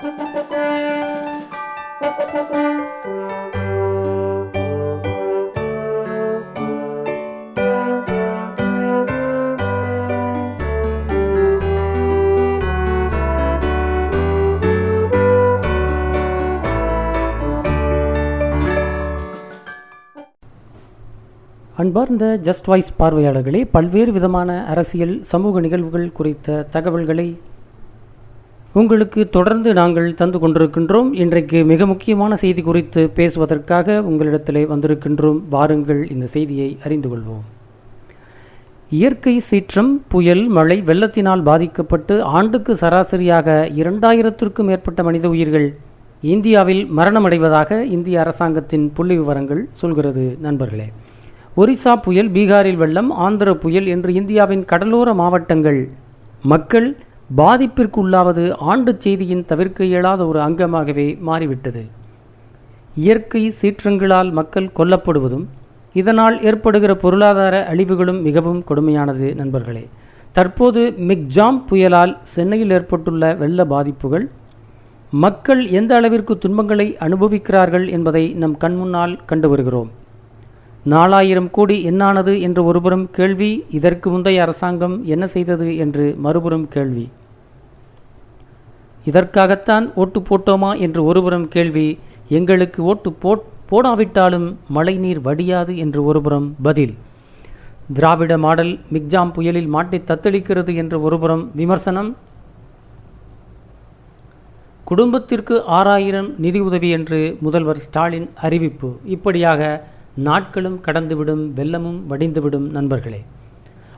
அன்பார்ந்த just voice பார்வையாளர்களே பல்வேறு விதமான அரசியல் சமூக நிகழ்வுகள் குறித்த தகவல்களை உங்களுக்கு தொடர்ந்து நாங்கள் தந்து கொண்டிருக்கின்றோம். இன்றைக்கு மிக முக்கியமான செய்தி குறித்து பேசுவதற்காக உங்களிடத்திலே வந்திருக்கின்றோம். வாருங்கள் இந்த செய்தியை அறிந்து கொள்வோம். இயற்கை சீற்றம் புயல் மழை வெள்ளத்தினால் பாதிக்கப்பட்டு ஆண்டுக்கு சராசரியாக இரண்டாயிரத்திற்கும் மேற்பட்ட மனித உயிர்கள் இந்தியாவில் மரணமடைவதாக இந்திய அரசாங்கத்தின் புள்ளி விவரங்கள் சொல்கிறது நண்பர்களே. ஒரிசா புயல் பீகாரில் வெள்ளம் ஆந்திர புயல் என்று இந்தியாவின் கடலோர மாவட்டங்கள் மக்கள் பாதிப்பிற்கு உள்ளாவது ஆண்டு செய்தியின் தவிர்க்க இயலாத ஒரு அங்கமாகவே மாறிவிட்டது. இயற்கை சீற்றங்களால் மக்கள் கொல்லப்படுவதும் இதனால் ஏற்படுகிற பொருளாதார அழிவுகளும் மிகவும் கொடுமையானது நண்பர்களே. தற்போது மிக்ஜாம் புயலால் சென்னையில் ஏற்பட்டுள்ள வெள்ள பாதிப்புகள் மக்கள் எந்த அளவிற்கு துன்பங்களை அனுபவிக்கிறார்கள் என்பதை நம் கண்முன்னால் கண்டு வருகிறோம். நாலாயிரம் கோடி என்னானது என்று ஒருபுறம் கேள்வி இதற்கு முந்தைய அரசாங்கம் என்ன செய்தது என்று மறுபுறம் கேள்வி. இதற்காகத்தான் ஓட்டு போட்டோமா என்று ஒருபுறம் கேள்வி எங்களுக்கு ஓட்டு போட் போடாவிட்டாலும் மழைநீர் வடியாது என்று ஒருபுறம் பதில். திராவிட மாடல் மிக்ஜாம் புயலில் மாட்டி தத்தளிக்கிறது என்று ஒருபுறம் விமர்சனம். குடும்பத்திற்கு ஆறாயிரம் நிதியுதவி என்று முதல்வர் ஸ்டாலின் அறிவிப்பு. இப்படியாக நாட்களும் கடந்துவிடும் வெள்ளமும் வடிந்துவிடும் நண்பர்களே.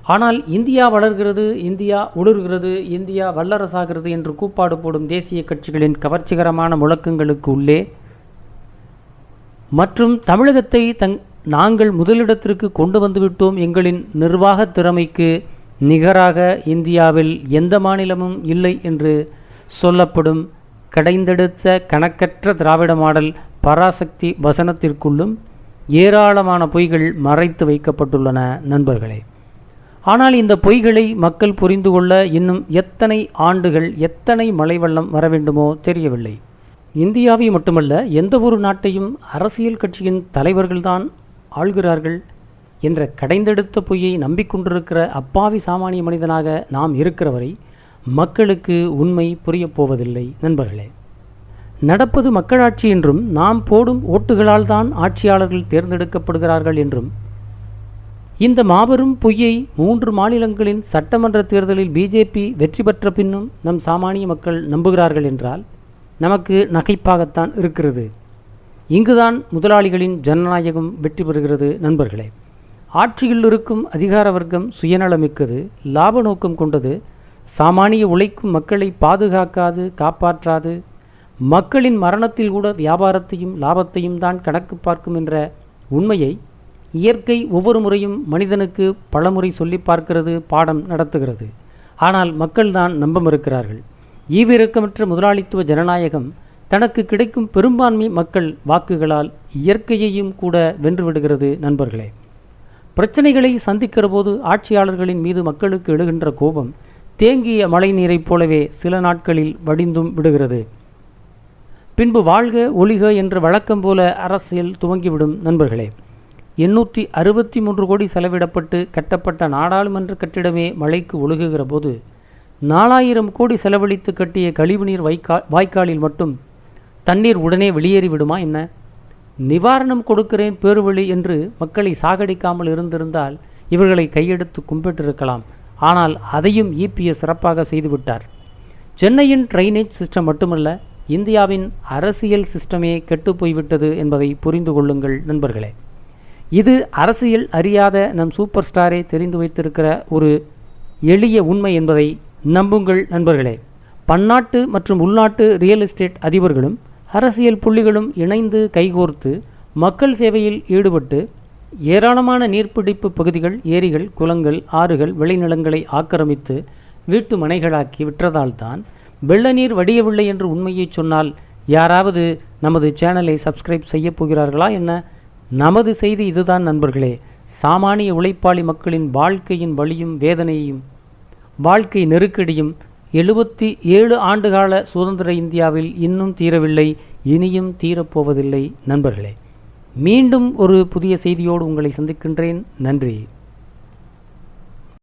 ஆனால் இந்தியா வளர்கிறது இந்தியா உளுர்கிறது இந்தியா வல்லரசாகிறது என்று கூப்பாடு போடும் தேசிய கட்சிகளின் கவர்ச்சிகரமான முழக்கங்களுக்கு உள்ளே மற்றும் தமிழகத்தை தங் நாங்கள் முதலிடத்திற்கு கொண்டு வந்துவிட்டோம் எங்களின் நிர்வாக திறமைக்கு நிகராக இந்தியாவில் எந்த மாநிலமும் இல்லை என்று சொல்லப்படும் கடைந்தெடுத்த கணக்கற்ற திராவிட மாடல் பராசக்தி வசனத்திற்குள்ளும் ஏராளமான பொய்கள் மறைத்து வைக்கப்பட்டுள்ளன நண்பர்களே. ஆனால் இந்த பொய்களை மக்கள் புரிந்து கொள்ள இன்னும் எத்தனை ஆண்டுகள் எத்தனை மழைவெள்ளம் வர வேண்டுமோ தெரியவில்லை. இந்தியாவை மட்டுமல்ல எந்த ஒரு நாட்டையும் அரசியல் கட்சியின் தலைவர்கள்தான் ஆள்கிறார்கள் என்ற கடைந்தெடுத்த பொய்யை நம்பிக்கொண்டிருக்கிற அப்பாவி சாமானிய மனிதனாக நாம் இருக்கிறவரை மக்களுக்கு உண்மை புரியப் போவதில்லை நண்பர்களே. நடப்பது மக்களாட்சி என்றும் நாம் போடும் ஓட்டுகளால் தான் ஆட்சியாளர்கள் தேர்ந்தெடுக்கப்படுகிறார்கள் என்றும் இந்த மாபெரும் பொய்யை மூன்று மாநிலங்களின் சட்டமன்ற தேர்தலில் பிஜேபி வெற்றி பெற்ற பின்னும் நம் சாமானிய மக்கள் நம்புகிறார்கள் என்றால் நமக்கு நகைப்பாகத்தான் இருக்கிறது. இங்குதான் முதலாளிகளின் ஜனநாயகம் வெற்றி பெறுகிறது நண்பர்களே. ஆட்சியில் இருக்கும் அதிகார வர்க்கம் சுயநலமிக்கது லாப நோக்கம் கொண்டது சாமானிய உழைக்கும் மக்களை பாதுகாக்காது காப்பாற்றாது மக்களின் மரணத்தில் கூட வியாபாரத்தையும் லாபத்தையும் தான் கணக்கு பார்க்கும் என்ற உண்மையை இயற்கை ஒவ்வொரு முறையும் மனிதனுக்கு பலமுறை சொல்லி பார்க்கிறது பாடம் நடத்துகிறது. ஆனால் மக்கள்தான் நம்ப மறுக்கிறார்கள் ஈவிரக்கமற்ற முதலாளித்துவ ஜனநாயகம் தனக்கு கிடைக்கும் பெரும்பான்மை மக்கள் வாக்குகளால் இயற்கையையும் கூட வென்றுவிடுகிறது நண்பர்களே. பிரச்சனைகளை சந்திக்கிற போது ஆட்சியாளர்களின் மீது மக்களுக்கு எழுகின்ற கோபம் தேங்கிய மழை நீரைப் போலவே சில நாட்களில் வடிந்தும் விடுகிறது. பின்பு வாழ்க ஒளிக என்று வழக்கம் போல அரசியல் துவங்கிவிடும் நண்பர்களே. எண்ணூற்றி அறுபத்தி மூன்று கோடி செலவிடப்பட்டு கட்டப்பட்ட நாடாளுமன்ற கட்டிடமே மழைக்கு ஒழுகுகிற போது நாலாயிரம் கோடி செலவழித்து கட்டிய கழிவுநீர் வைக்கா வாய்க்காலில் மட்டும் தண்ணீர் உடனே வெளியேறிவிடுமா என்ன? நிவாரணம் கொடுக்கிறேன் பேருவழி என்று மக்களை சாகடிக்காமல் இருந்திருந்தால் இவர்களை கையெடுத்து கும்பிட்டிருக்கலாம். ஆனால் அதையும் இபிஎஸ் சிறப்பாக செய்துவிட்டார். சென்னையின் ட்ரைனேஜ் சிஸ்டம் மட்டுமல்ல இந்தியாவின் அரசியல் சிஸ்டமே கெட்டுப்போய்விட்டது என்பதை புரிந்து கொள்ளுங்கள் நண்பர்களே. இது அரசியல் அறியாத நம் சூப்பர் ஸ்டாரை தெரிந்து வைத்திருக்கிற ஒரு எளிய உண்மை என்பதை நம்புங்கள் நண்பர்களே. பன்னாட்டு மற்றும் உள்நாட்டு ரியல் எஸ்டேட் அதிபர்களும் அரசியல் புள்ளிகளும் இணைந்து கைகோர்த்து மக்கள் சேவையில் ஈடுபட்டு ஏராளமான நீர்ப்பிடிப்பு பகுதிகள் ஏரிகள் குளங்கள் ஆறுகள் விளைநிலங்களை ஆக்கிரமித்து வீட்டு மனைகளாக்கி விற்றதால்தான் வெள்ள நீர் வடியவில்லை என்று உண்மையை சொன்னால் யாராவது நமது சேனலை சப்ஸ்கிரைப் செய்யப் போகிறார்களா என்ன? நமது செய்தி இதுதான் நண்பர்களே. சாமானிய உழைப்பாளி மக்களின் வாழ்க்கையின் வழியும் வேதனையையும் வாழ்க்கை நெருக்கடியும் எழுபத்தி ஏழு ஆண்டுகால சுதந்திர இந்தியாவில் இன்னும் தீரவில்லை இனியும் தீரப்போவதில்லை நண்பர்களே. மீண்டும் ஒரு புதிய செய்தியோடு உங்களை சந்திக்கின்றேன். நன்றி.